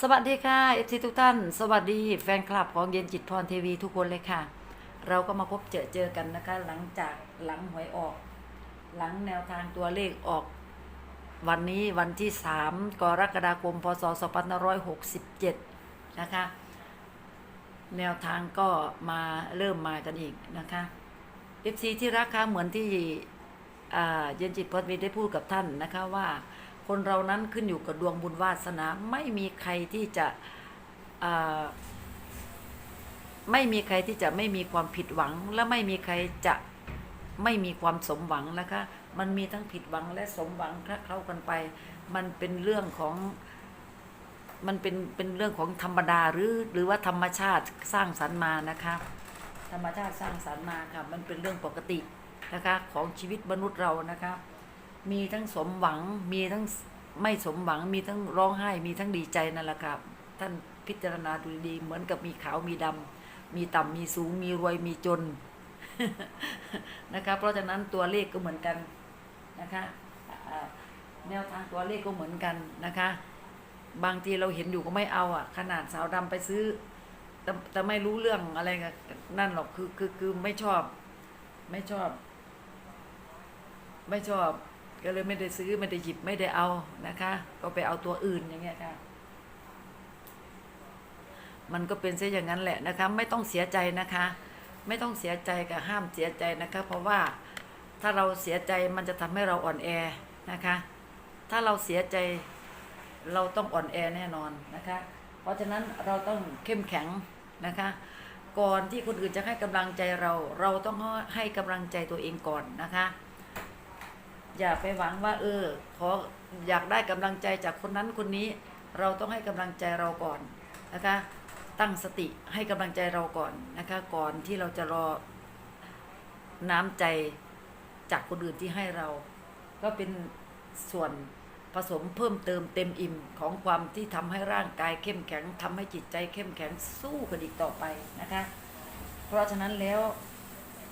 สวัสดีค่ะเอฟซีทุกท่าน สวัสดีแฟนคลับของเย็นจิตพรทีวีทุกคนเลยค่ะ เราก็มาพบเจอเจอกันนะคะ หลังจากหลังหวยออก หลังแนวทางตัวเลขออก วันนี้วันที่ 3 กรกฎาคม พศ 2567 นะคะ แนวทางก็มาเริ่มมากันอีกนะคะเอฟซีที่รักค่ะเหมือนที่เย็นจิตพรทีวีได้พูดกับท่านนะคะว่า คนเรานั้นขึ้นอยู่กับดวงบุญวาสนาไม่มีใครที่จะไม่มีใครที่จะไม่มีความผิดหวัง และไม่มีใครจะไม่มีความสมหวังนะคะ มันมีทั้งผิดหวังและสมหวังคละเคล้ากันไป มันเป็นเรื่องของมันเป็นเป็นเรื่องของธรรมดาหรือหรือว่าธรรมชาติสร้างสรรค์มานะคะ ธรรมชาติสร้างสรรค์มาค่ะมันเป็นเรื่องปกตินะคะของชีวิตมนุษย์เรานะคะ มีทั้งสมหวัง มีทั้งไม่สมหวัง มีทั้งร้องไห้ มีทั้งดีใจนั่นแหละครับท่านพิจารณาดูดีเหมือนกับมีขาวมีดำมีต่ำมีสูง มีรวยมีจนนะคะเพราะฉะนั้นตัวเลขก็เหมือนกันนะคะแนวทางตัวเลขก็เหมือนกันนะคะ บางทีเราเห็นอยู่ก็ไม่เอาอะ ขนาดสาวดำไปซื้อแต่แต่ไม่รู้เรื่องอะไรกับนั่นหรอกคือคือคือไม่ชอบ ไม่ชอบ ไม่ชอบ ก็เลยไม่ได้ซื้อไม่ได้หยิบไม่ได้เอานะคะ ก็ไปเอาตัวอื่นอย่างเงี้ยค่ะ มันก็เป็นเช่นอย่างนั้นแหละนะคะ ไม่ต้องเสียใจนะคะ ไม่ต้องเสียใจกับห้ามเสียใจนะคะ เพราะว่าถ้าเราเสียใจมันจะทำให้เราอ่อนแอนะคะ ถ้าเราเสียใจเราต้องอ่อนแอแน่นอนนะคะ เพราะฉะนั้นเราต้องเข้มแข็งนะคะ ก่อนที่คนอื่นจะให้กำลังใจเรา เราต้องให้กำลังใจตัวเองก่อนนะคะ อย่าไปหวังว่า เออ ขออยากได้กำลังใจจากคนนั้นคนนี้ เราต้องให้กำลังใจเราก่อนนะคะ ตั้งสติให้กำลังใจเราก่อนนะคะ ก่อนที่เราจะรอน้ำใจจากคนอื่นที่ให้เรา ก็เป็นส่วนผสมเพิ่มเติมเต็มอิ่มของความที่ทำให้ร่างกายเข้มแข็งทำให้จิตใจเข้มแข็งสู้กันอีกต่อไปนะคะ เพราะฉะนั้นแล้ว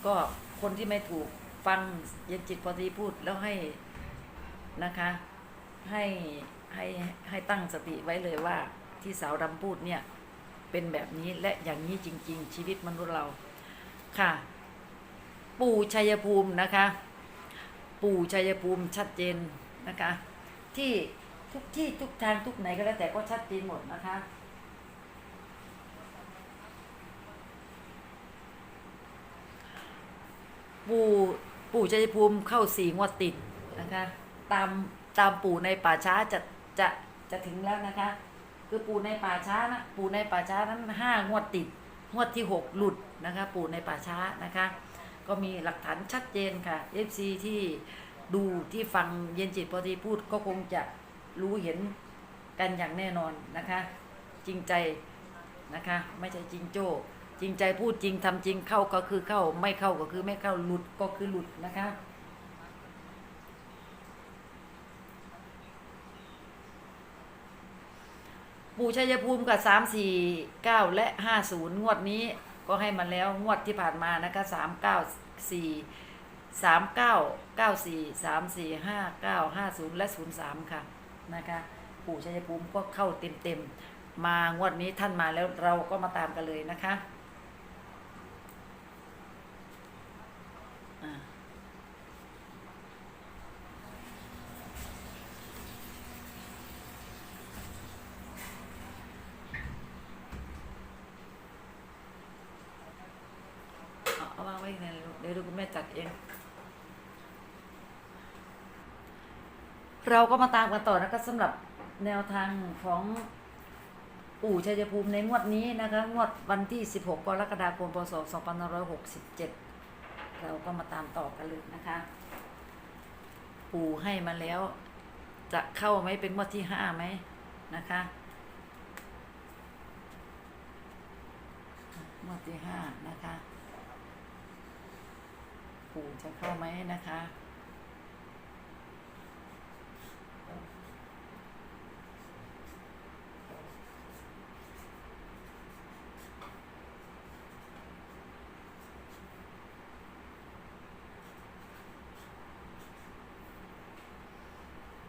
ก็คนที่ไม่ถูก ฟังเย็นจิตพอดีพูดแล้วให้นะคะให้ให้ให้ตั้งสติไว้เลยว่าที่สาวดำพูดเนี่ยเป็นแบบนี้และอย่างนี้จริง ๆ ชีวิตมนุษย์เราค่ะ ปู่ชัยภูมินะคะ ปู่ชัยภูมิชัดเจนนะคะ ที่ทุกที่ทุกทางทุกไหนก็แล้วแต่ก็ชัดเจนหมดนะคะปู่ ปู่ชัยภูมิเข้าสี่งวดติดนะคะ ตามตามปู่ในป่าช้าจะจะจะถึงแล้วนะคะ คือปู่ในป่าช้านะปู่ในป่าช้านั้นห้างวดติด งวดที่หกหลุดนะคะ ปู่ในป่าช้านะคะ ก็มีหลักฐานชัดเจนค่ะ FC ที่ดูที่ฟังเย็นจิตพอดีพูดก็คงจะรู้เห็นกันอย่างแน่นอนนะคะ จริงใจนะคะ ไม่ใช่จริงโจ้ จริงใจพูดจริงทำจริงเข้าก็คือเข้า ไม่เข้าก็คือไม่เข้าหลุดก็คือหลุดนะคะปู่ชัยภูมิกับสามสี่เก้าและห้าศูนย์งวดนี้ก็ให้มาแล้วงวดที่ผ่านมานะคะสามเก้าสี่สามเก้าเก้าสี่สามสี่ห้าเก้าห้าศูนย์และศูนย์สามค่ะนะคะปู่ชัยภูมิก็เข้าเต็มเต็มๆมางวดนี้ท่านมาแล้วเราก็มาตามกันเลยนะคะอ่า เอาเอาวางไว้ในลูกเดี๋ยวดู คุณแม่จัดเอง เราก็มาตามกันต่อนะคะสำหรับแนวทางของปู่ชัยภูมิในงวดนี้นะคะ งวดวันที่ 16 กรกฎาคม พศ 2567 เราก็มาตามต่อกันเลยนะคะ ปู่ให้มาแล้ว จะเข้าไหมเป็นงวดที่ห้าไหมนะคะงวดที่ห้านะคะ ปูจะเข้าไหมนะคะ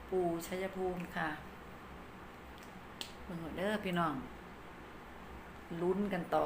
ปูชัยภูมิค่ะเบิ่งเอาเด้อพี่น้องลุ้นกันต่อ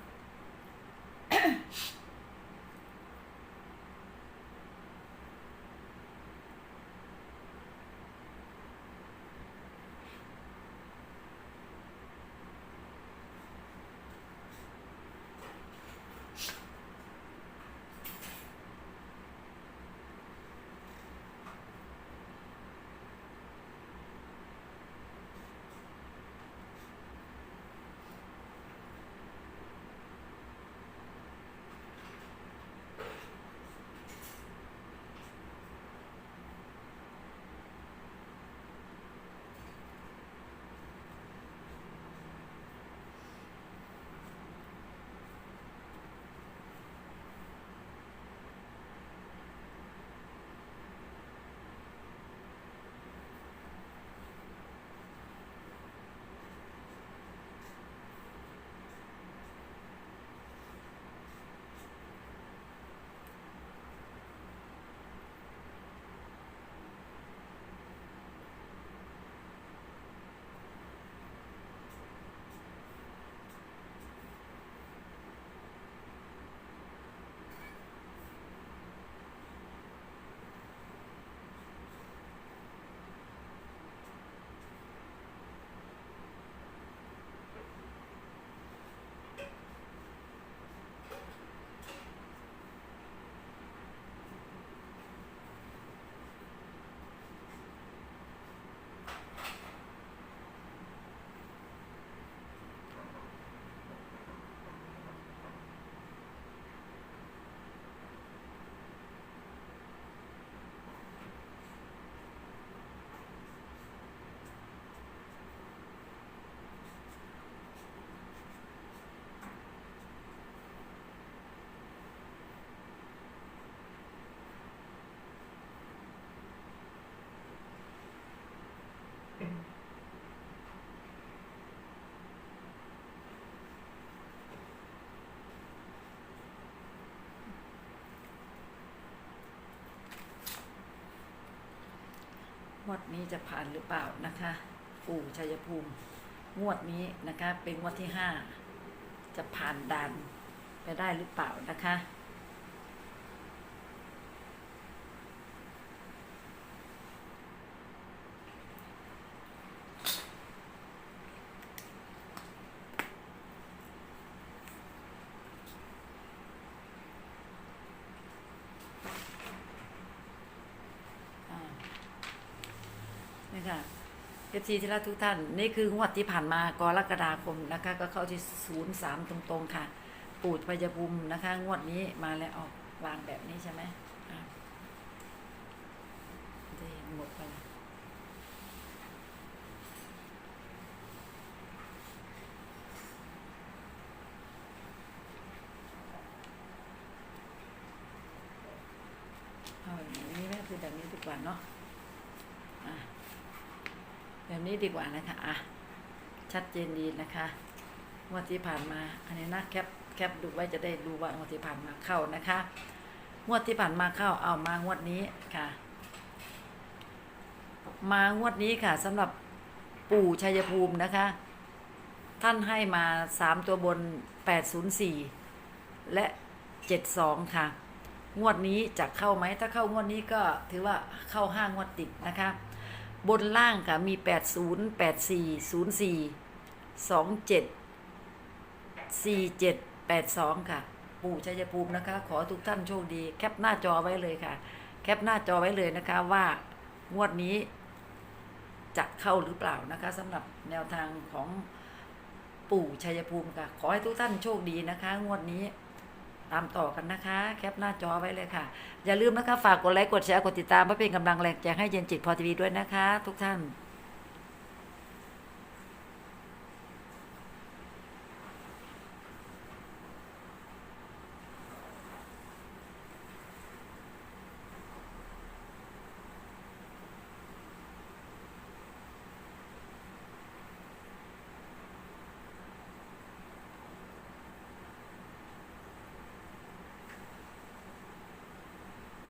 วดนี้จะผ่านหรือเปล่านะคะ ปู่ชัยภูมิ งวดนี้นะคะ เป็นงวดที่ห้าจะผ่านด่านไปได้หรือเปล่านะคะ อ่า นี่ค่ะเอฟซีที่รักทุกท่าน นี่คืองวดที่ผ่านมากรกฎาคมนะคะ ก็เข้าที่ศูนย์สามตรงๆค่ะ ปูดพยาภูมินะคะ งวดนี้มาแล้วออกวางแบบนี้ใช่ไหมอะจะเห็นหมดไปแล้วเอาแบบนี้แม่คือแบบนี้ดีกว่าเนาะ แบบนี้ดีกว่านะคะอะชัดเจนดีนะคะงวดที่ผ่านมา อันนี้นะแคปแคปดูไว้จะได้ดูว่างวดที่ผ่านมาเข้านะคะงวดที่ผ่านมาเข้าเอามางวดนี้ค่ะ มางวดนี้ค่ะสำหรับปู่ชัยภูมินะคะ ท่านให้มาสามตัวบนแปดศูนย์สี่และเจ็ดสองค่ะ งวดนี้จะเข้าไหมถ้าเข้างวดนี้ก็ถือว่าเข้าห้างวดติดนะคะ บนล่างค่ะ มีแปดศูนย์แปดสี่ศูนย์สี่สองเจ็ดสี่เจ็ดแปดสองค่ะ ปู่ชัยภูมินะคะ ขอทุกท่านโชคดี แคปหน้าจอไว้เลยค่ะ แคปหน้าจอไว้เลยนะคะว่างวดนี้จะเข้าหรือเปล่านะคะสำหรับแนวทางของปู่ชัยภูมิค่ะ ขอให้ทุกท่านโชคดีนะคะ งวดนี้ ตามต่อกันนะคะ แคปหน้าจอไว้เลยค่ะ อย่าลืมนะคะ ฝากกดไลค์กดแชร์กดติดตามเพื่อเป็นกำลังแรงใจให้เย็นจิตพอทีวีด้วยนะคะ ทุกท่าน